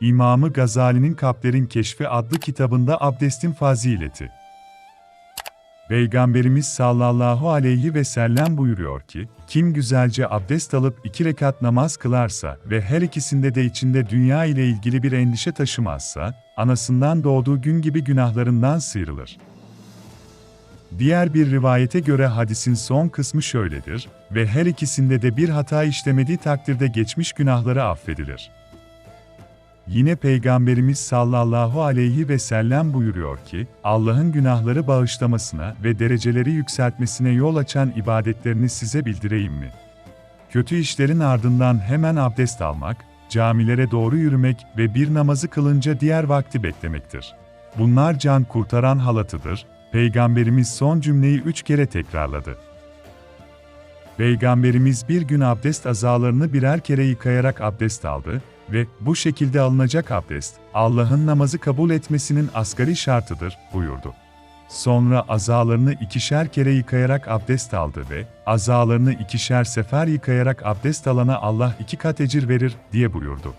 İmamı Gazali'nin Kaplerin Keşfi adlı kitabında abdestin fazileti. Peygamberimiz sallallahu aleyhi ve sellem buyuruyor ki, kim güzelce abdest alıp iki rekat namaz kılarsa ve her ikisinde de içinde dünya ile ilgili bir endişe taşımazsa, anasından doğduğu gün gibi günahlarından sıyrılır. Diğer bir rivayete göre hadisin son kısmı şöyledir ve her ikisinde de bir hata işlemediği takdirde geçmiş günahları affedilir. Yine Peygamberimiz sallallahu aleyhi ve sellem buyuruyor ki, Allah'ın günahları bağışlamasına ve dereceleri yükseltmesine yol açan ibadetlerini size bildireyim mi? Kötü işlerin ardından hemen abdest almak, camilere doğru yürümek ve bir namazı kılınca diğer vakti beklemektir. Bunlar can kurtaran halatıdır, Peygamberimiz son cümleyi üç kere tekrarladı. Peygamberimiz bir gün abdest azalarını birer kere yıkayarak abdest aldı ve bu şekilde alınacak abdest, Allah'ın namazı kabul etmesinin asgari şartıdır, buyurdu. Sonra azalarını ikişer kere yıkayarak abdest aldı ve azalarını ikişer sefer yıkayarak abdest alana Allah iki kat ecir verir, diye buyurdu.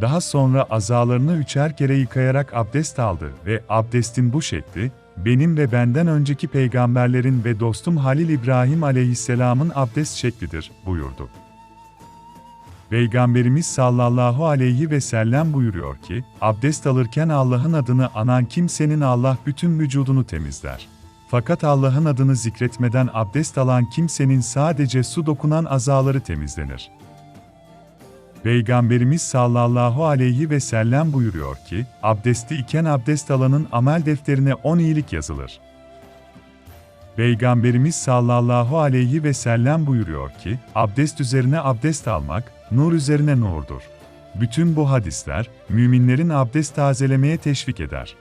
Daha sonra azalarını üçer kere yıkayarak abdest aldı ve abdestin bu şekli, benim ve benden önceki peygamberlerin ve dostum Halil İbrahim aleyhisselamın abdest şeklidir, buyurdu. Peygamberimiz sallallahu aleyhi ve sellem buyuruyor ki, abdest alırken Allah'ın adını anan kimsenin Allah bütün vücudunu temizler. Fakat Allah'ın adını zikretmeden abdest alan kimsenin sadece su dokunan azaları temizlenir. Peygamberimiz sallallahu aleyhi ve sellem buyuruyor ki, abdesti iken abdest alanın amel defterine 10 iyilik yazılır. Peygamberimiz sallallahu aleyhi ve sellem buyuruyor ki, abdest üzerine abdest almak, nur üzerine nurdur. Bütün bu hadisler, müminlerin abdest tazelemeye teşvik eder.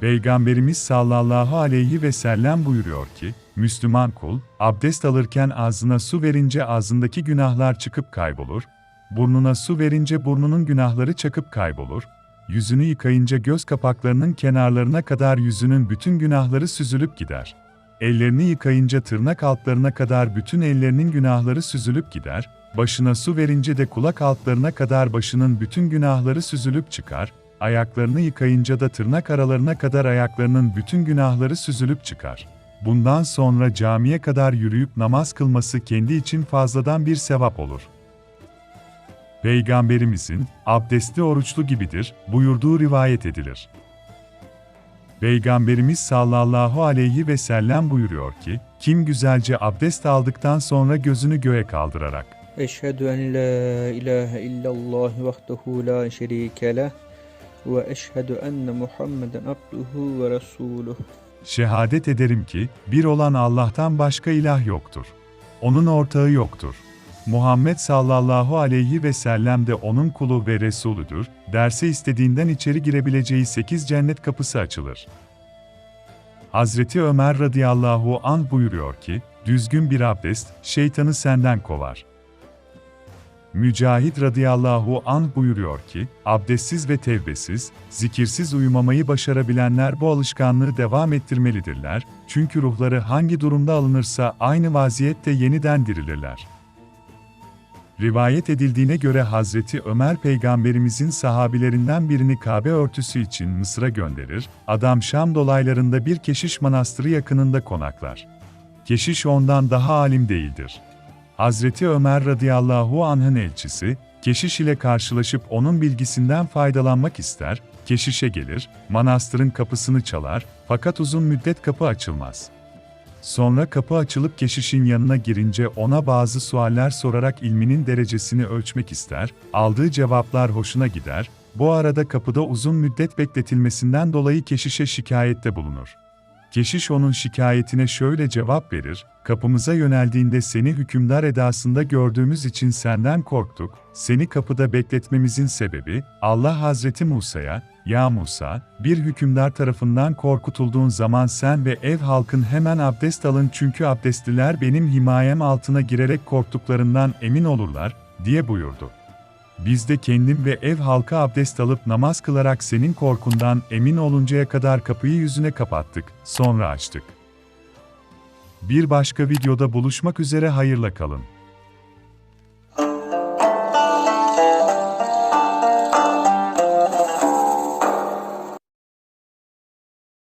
Peygamberimiz sallallahu aleyhi ve sellem buyuruyor ki, Müslüman kul, abdest alırken ağzına su verince ağzındaki günahlar çıkıp kaybolur, burnuna su verince burnunun günahları çakıp kaybolur, yüzünü yıkayınca göz kapaklarının kenarlarına kadar yüzünün bütün günahları süzülüp gider. Ellerini yıkayınca tırnak altlarına kadar bütün ellerinin günahları süzülüp gider, başına su verince de kulak altlarına kadar başının bütün günahları süzülüp çıkar, ayaklarını yıkayınca da tırnak aralarına kadar ayaklarının bütün günahları süzülüp çıkar. Bundan sonra camiye kadar yürüyüp namaz kılması kendi için fazladan bir sevap olur. Peygamberimizin, abdestli oruçlu gibidir, buyurduğu rivayet edilir. Peygamberimiz sallallahu aleyhi ve sellem buyuruyor ki, kim güzelce abdest aldıktan sonra gözünü göğe kaldırarak, Eşhedü en la ilahe illallah vahdehu la şerike leh ve eşhedü enne Muhammeden abduhu ve resuluh. Şehadet ederim ki, bir olan Allah'tan başka ilah yoktur. Onun ortağı yoktur. Muhammed sallallahu aleyhi ve sellem de onun kulu ve Resulüdür, derse istediğinden içeri girebileceği sekiz cennet kapısı açılır. Hazreti Ömer radıyallahu anh buyuruyor ki, düzgün bir abdest, şeytanı senden kovar. Mücahit radıyallahu anh buyuruyor ki, abdestsiz ve tevbesiz, zikirsiz uyumamayı başarabilenler bu alışkanlığı devam ettirmelidirler, çünkü ruhları hangi durumda alınırsa aynı vaziyette yeniden dirilirler. Rivayet edildiğine göre Hazreti Ömer peygamberimizin sahabilerinden birini Kabe örtüsü için Mısır'a gönderir, adam Şam dolaylarında bir keşiş manastırı yakınında konaklar. Keşiş ondan daha alim değildir. Hazreti Ömer radıyallahu anh'ın elçisi, keşiş ile karşılaşıp onun bilgisinden faydalanmak ister, keşişe gelir, manastırın kapısını çalar, fakat uzun müddet kapı açılmaz. Sonra kapı açılıp keşişin yanına girince ona bazı sualler sorarak ilminin derecesini ölçmek ister, aldığı cevaplar hoşuna gider, bu arada kapıda uzun müddet bekletilmesinden dolayı keşişe şikayette bulunur. Keşiş onun şikayetine şöyle cevap verir, kapımıza yöneldiğinde seni hükümdar edasında gördüğümüz için senden korktuk, seni kapıda bekletmemizin sebebi, Allah Hazreti Musa'ya, ya Musa, bir hükümdar tarafından korkutulduğun zaman sen ve ev halkın hemen abdest alın çünkü abdestliler benim himayem altına girerek korktuklarından emin olurlar, diye buyurdu. Biz de kendim ve ev halka abdest alıp namaz kılarak senin korkundan emin oluncaya kadar kapıyı yüzüne kapattık, sonra açtık. Bir başka videoda buluşmak üzere hayırla kalın.